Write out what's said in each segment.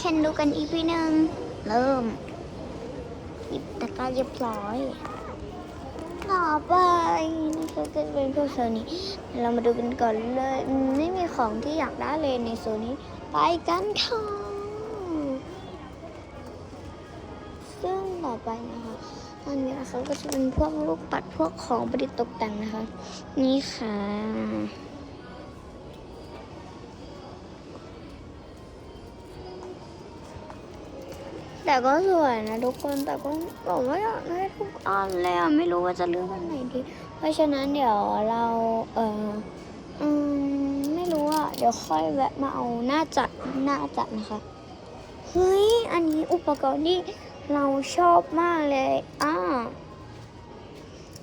เคนดูกันอีพีหนึ่งเริ่มหยิบตะกร้าเรียบร้อยต่อไปนี่ก็จะเป็นพวกโซนนี้เดี๋ยวเรามาดูกันก่อนเลยอืมไม่มีของที่อยากได้เลยในโซนนี้ ไปกันค่ะซึ่งต่อไปนะคะอันนี้นะคะก็จะเป็นพวกลูกปัดพวกของประดิษฐ์ตกแต่งนะคะ นี่ค่ะ แต่ก็สวยนะทุกคนแต่ก็บอกว่าอยากได้ทุกอันเลยอะไม่รู้ว่าจะเลือกอันไหนดี เพราะฉะนั้นเดี๋ยวเราเอออืมไม่รู้อะเดี๋ยวค่อยแวะมาเอาหน้าจัดหน้าจัดนะคะเฮ้ยอันนี้อุปกรณ์ที่เราชอบมากเลยอ่า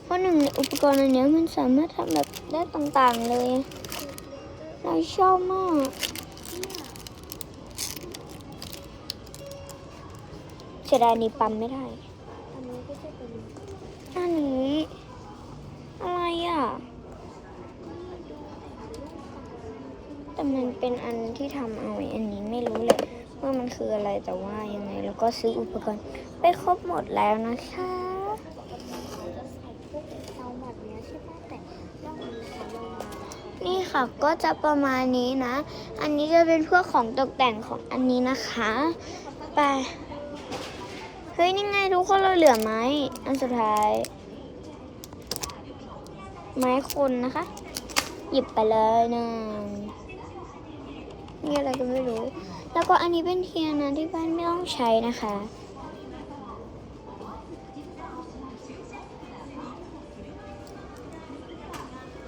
เพราะหนึ่งอุปกรณ์อันนี้มันสามารถทำแบบได้ต่างๆเลย เราชอบมาก เสียดายนี้ปั๊มไม่ได้ อันนี้ก็จะเป็นอันนี้ อะไรอะ แต่มันเป็นอันที่ทำเอาอันนี้ไม่รู้เลย ว่ามันคืออะไรแต่ว่ายังไง แล้วก็ซื้ออุปกรณ์ไปครบหมดแล้วนะค่ะนี่ค่ะก็จะประมาณนี้นะ อันนี้จะเป็นพวกของตกแต่งของอันนี้นะคะ ไป เฮ้ยนี่ไงทุกคนเราเหลือไม้อันสุดท้าย ไม้คนนะคะ หยิบไปเลยนะนี่อะไรก็ไม่รู้ แล้วก็อันนี้เป็นเทียนนะที่บ้านไม่ต้องใช้นะคะ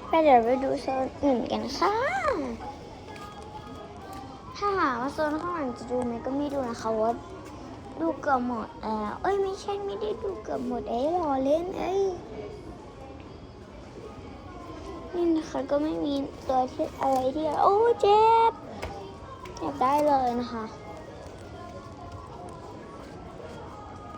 ไปเดี๋ยวไปดูโซนอื่นกันค่ะ ถ้าหาว่าโซนข้างหลังจะดูไหมก็ไม่ดูนะคะว่า ดูเกือบหมดแล้วเอ้ยไม่ใช่ไม่ได้ดูเกือบหมดเอ้ยรอเล่นเอ้ยนี่นะคะก็ไม่มีตัวที่อะไรที่โอ้เจ็บอยากได้เลยนะคะ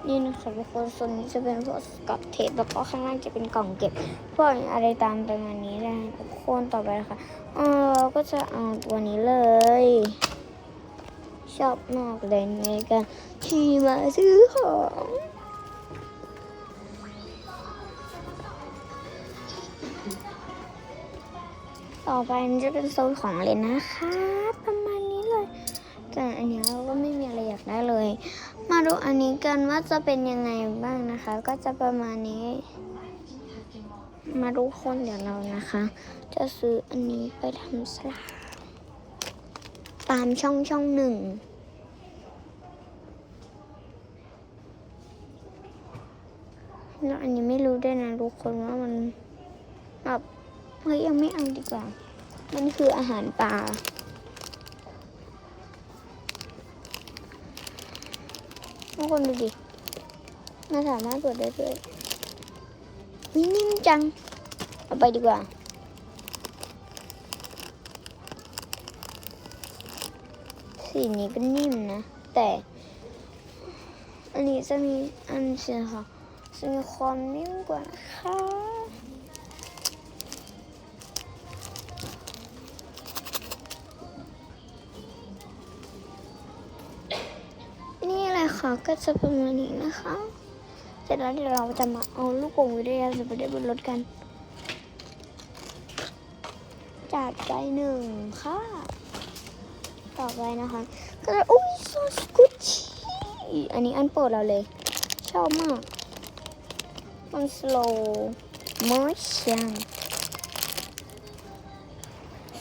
นี่นะคะทุกคนโซนนี้จะเป็นพวกกอตเทปแล้วก็ข้างล่างจะเป็นกล่องเก็บพวกอะไรตามประมาณนี้ได้ทุกคนต่อไปนะคะเออเราก็จะเอาตัวนี้เลย ชอบมากเลยในการที่มาซื้อของต่อไปจะเป็นโซนของเล่นนะคะ ประมาณนี้เลย แต่อันนี้เราก็ไม่มีอะไรอยากได้เลย มาดูอันนี้กันว่าจะเป็นยังไงบ้างนะคะ ก็จะประมาณนี้ มาดูคนเดี๋ยวเรานะคะ จะซื้ออันนี้ไปทำสลาม ตามช่องช่องหนึ่ง แล้วอันนี้ไม่รู้ด้วยนะทุกคนว่ามันแบบเฮ้ยยังไม่เอาดีกว่า มันคืออาหารปลาทุกคนดูดิน่าสามารถเปิดได้ด้วยนิ่มจัง เอาไปดีกว่า สีนี้ก็นิ่มนะ แต่ อันนี้จะมีอันเสียค่ะจะมีความนิ่มกว่านะคะนี่แหละค่ะก็จะประมาณนี้นะคะเสร็จแล้วเดี๋ยวเราจะมาเอาลูกโป่งวิทยาศาสตร์ไปได้บนรถกัน จัดไปหนึ่งค่ะ ต่อไปนะคะก็จะอุ้ยซอสกุชชี่อันนี้อันโปรดเราเลย ชอบมาก มัน slow motion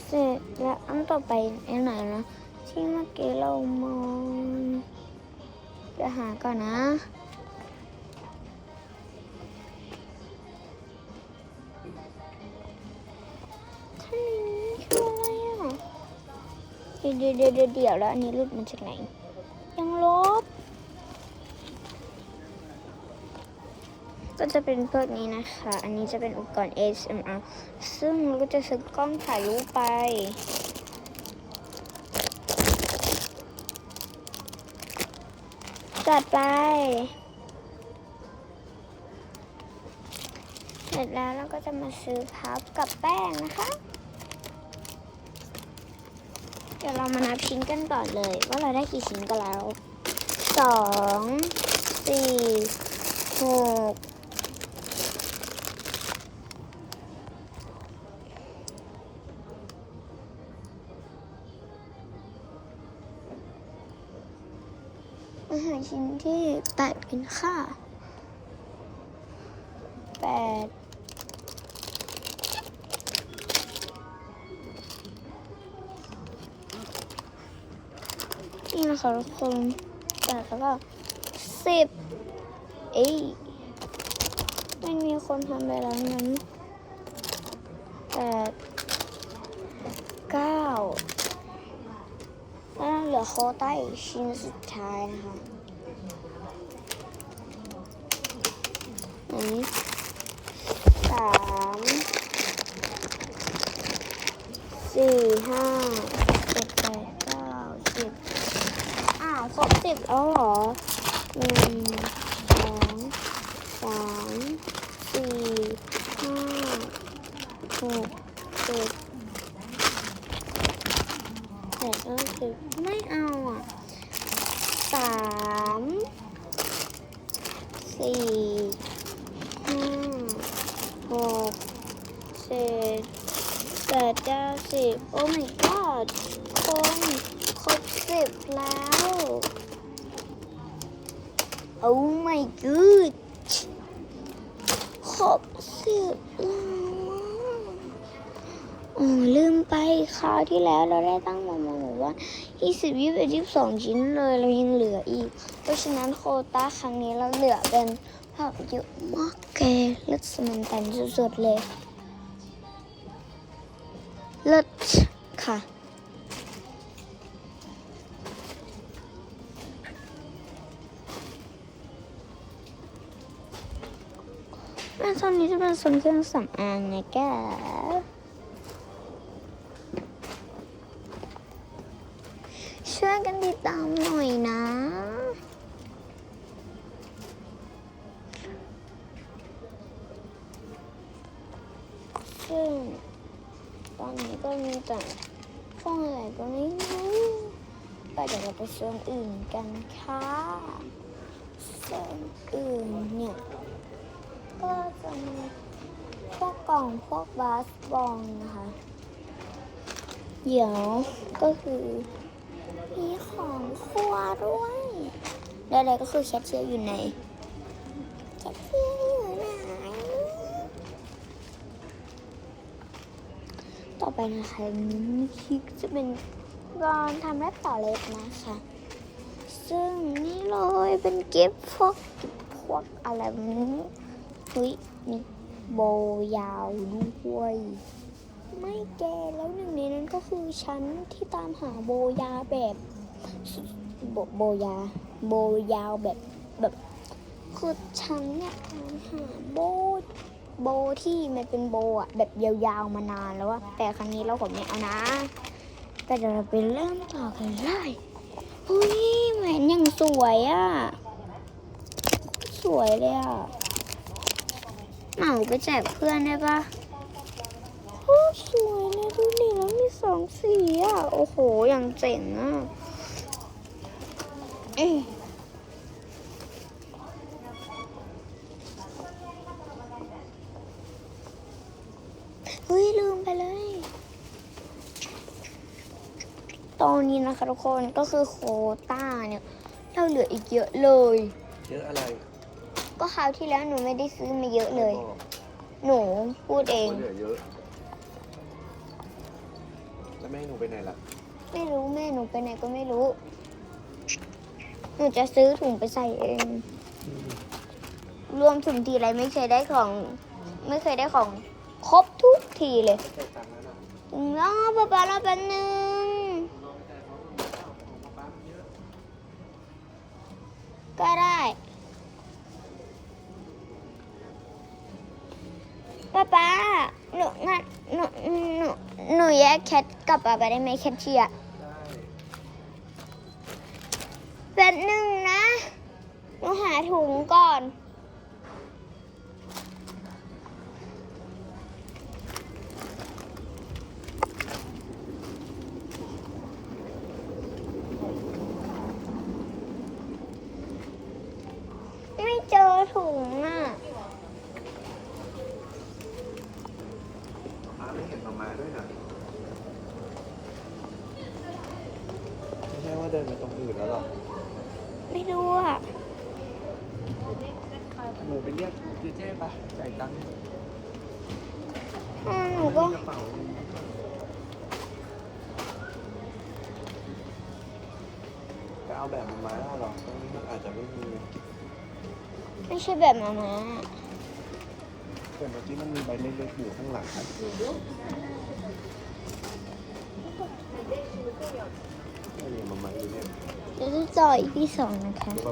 เสร็จแล้วอันต่อไปอันไหนนะที่เมื่อกี้เรามองจะหาก่อนนะ ดี๋ยวเดี๋ยวเดี๋ยวเดี๋ยวแล้วอันนี้หลุดมาจากไหน ยังลบ ก็จะเป็นพวกนี้นะคะ อันนี้จะเป็นอุปกรณ์ ASMR ซึ่งเราก็จะซื้อกล้องถ่ายรูปไป จัดไปเสร็จแล้วเราก็จะมาซื้อพับกับแป้งนะคะ เดี๋ยวเรามานับชิ้นกันก่อนเลย ว่าเราได้กี่ชิ้นกันแล้วสองสี่หกอาหารชิ้นที่แปดเป็นค่ะ นะคะทุกคนแปดแล้วก็สิบเอ้ยไม่มีคนทำไปแล้วนั้นแปดเก้าแล้วเหลือโคต้าอีกชิ้นสุดท้ายนะคะอันนี้สามสี่ห้าเจ็ดแปดเก้าสิบอ้าว ครบสิบแล้วหรอหนึ่งสองสามสี่ห้าหกเจ็ดแปดเก้าสิบไม่เอาอะสามสี่ห้าหกเจ็ดแปดเก้าสิบโอ้ my god คน รบสิบแล้วโอ้ my god ครบสิบแล้วอะอ๋อลืมไปคราวที่แล้วเราได้ตั้งมามาบอกว่า20 21 22ชิ้นเลยเรายังเหลืออีก เพราะฉะนั้นโคต้าครั้งนี้เราเหลือเป็นผักเยอะมากแกเลิศสมันตันสุดๆเลยเลิศค่ะ แม่โซนนี้จะเป็นโซนเครื่องสำอางนะแกช่วยกันติดตามหน่อยนะซึ่งตอนนี้ก็มีแต่ห้องอะไรก็ไม่รู้ก็เดี๋ยวเราไปโซนอื่นกันค่ะโซนอื่นเนี่ย ก็จะมีพวกกล่องพวกบาสบองนะคะเดี๋ยวก็คือมีของครัวด้วยแล้วอะไรก็คือแคชเชียร์อยู่ในแคชเชียร์อยู่ไหนต่อไปนะคะนี่คือจะเป็นรอนทำแรปต่อเล็บนะคะ ซึ่งนี่เลยเป็นเก็บพวกเก็บพวกอะไรแบบนี้ เฮ้ยนี่โบยาวด้วย ไม่แกแล้วหนึ่งในนั้นก็คือฉันที่ตามหาโบยาแบบโบโบยา โบยาวแบบแบบคือฉันเนี่ยตามหาโบโบที่มันเป็นโบอะแบบยาวๆมานานแล้วอะแต่ครั้งนี้เราผมไม่เอานะ แต่เดี๋ยวเราไปเริ่มต่อกันเลยอุ้ยแหวนยังสวยอะสวยเลยอะ เหมาไปแจกเพื่อนได้ปะโอ้สวยเลยดูนี่แล้วมีสองสีอะโอ้โห อย่างเจ๋งอะเอ้ยเฮ้ย ลืมไปเลย ตอนนี้นะคะทุกคนก็คือโควต้าเนี่ย เราเหลืออีกเยอะเลย เยอะอะไร ก็คราวที่แล้วหนูไม่ได้ซื้อมาเยอะเลยบอกหนูพูดเองว่าเหลือเยอะแล้วแม่หนูไปไหนล่ะ ไม่รู้แม่หนูไปไหนก็ไม่รู้ หนูจะซื้อถุงไปใส่เอง รวมถุงทีไรไม่เคยได้ของ ไม่เคยได้ของ ครบทุกทีเลยใส่ตังค์แล้วนะรอป๊าป๊ารอแป๊บนึงก็ได้ นูแยกแคทกลับไปได้ไหมแคทเชียร์แป๊บหนึ่งนะมาหาถุงก่อน ไม่เจอถุงอะ มาไม่เห็นออกมาด้วยนะ เดินไปตรงอื่นแล้วหรอไม่รู้อะหนูไปเรียกเจ๊เจ๊ปะจ่ายตังค์อ่าหนูก็กระเป๋าจะเอาแบบมามาแล้วหรอตรงนี้มันอาจจะไม่มีไม่ใช่แบบมามาแต่เมื่อกี้มันมีใบเล็กๆอยู่ข้างหลังอะไม่มีมามาดูเนี่ย เดี๋ยวจะต่ออีพีสองนะคะ